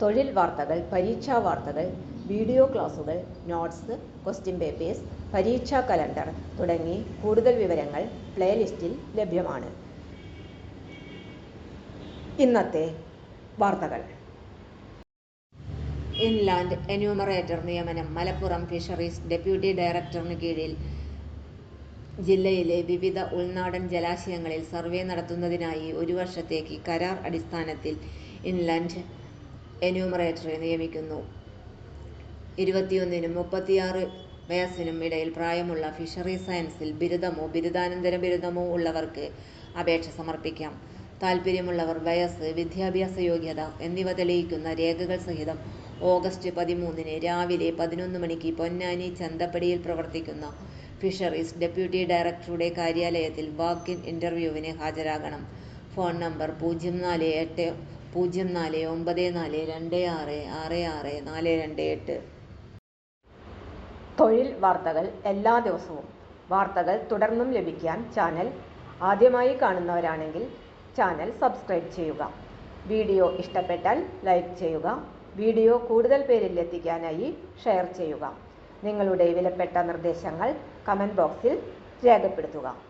തൊഴിൽ വാർത്തകൾ പരീക്ഷാ വാർത്തകൾ വീഡിയോ ക്ലാസുകൾ നോട്ട്സ് ക്വസ്റ്റ്യൻ പേപ്പേഴ്സ് പരീക്ഷാ കലണ്ടർ തുടങ്ങി കൂടുതൽ വിവരങ്ങൾ പ്ലേലിസ്റ്റിൽ ലഭ്യമാണ്. ഇന്നത്തെ വാർത്തകൾ. ഇൻലാൻഡ് എന്യൂമറേറ്റർ നിയമനം മലപ്പുറം ഫിഷറീസ് ഡെപ്യൂട്ടി ഡയറക്ടറിന് കീഴിൽ ജില്ലയിലെ വിവിധ ഉൾനാടൻ ജലാശയങ്ങളിൽ സർവേ നടത്തുന്നതിനായി ഒരു വർഷത്തേക്ക് കരാർ അടിസ്ഥാനത്തിൽ ഇൻലാൻഡ് എന്യൂമറേറ്ററെ നിയമിക്കുന്നു. ഇരുപത്തിയൊന്നിനും മുപ്പത്തിയാറ് വയസ്സിനും ഇടയിൽ പ്രായമുള്ള ഫിഷറീസ് സയൻസിൽ ബിരുദമോ ബിരുദാനന്തര ബിരുദമോ ഉള്ളവർക്ക് അപേക്ഷ സമർപ്പിക്കാം. താൽപ്പര്യമുള്ളവർ വയസ്സ് വിദ്യാഭ്യാസ യോഗ്യത എന്നിവ തെളിയിക്കുന്ന രേഖകൾ സഹിതം ഓഗസ്റ്റ് പതിമൂന്നിന് രാവിലെ പതിനൊന്ന് മണിക്ക് പൊന്നാനി ചന്തപ്പടിയിൽ പ്രവർത്തിക്കുന്ന ഫിഷറീസ് ഡെപ്യൂട്ടി ഡയറക്ടറുടെ കാര്യാലയത്തിൽ വാക്ക് ഇൻ ഇന്റർവ്യൂവിന് ഹാജരാകണം. ഫോൺ നമ്പർ പൂജ്യം നാല് എട്ട് പൂജ്യം നാല് ഒമ്പത് നാല് രണ്ട് ആറ് ആറ് ആറ് നാല് രണ്ട് എട്ട്. തൊഴിൽ വാർത്തകൾ എല്ലാ ദിവസവും. വാർത്തകൾ തുടർന്നും ലഭിക്കാൻ ചാനൽ ആദ്യമായി കാണുന്നവരാണെങ്കിൽ ചാനൽ സബ്സ്ക്രൈബ് ചെയ്യുക. വീഡിയോ ഇഷ്ടപ്പെട്ടാൽ ലൈക്ക് ചെയ്യുക. വീഡിയോ കൂടുതൽ പേരിൽ എത്തിക്കാനായി ഷെയർ ചെയ്യുക. നിങ്ങളുടെ വിലപ്പെട്ട നിർദ്ദേശങ്ങൾ കമന്റ് ബോക്സിൽ രേഖപ്പെടുത്തുക.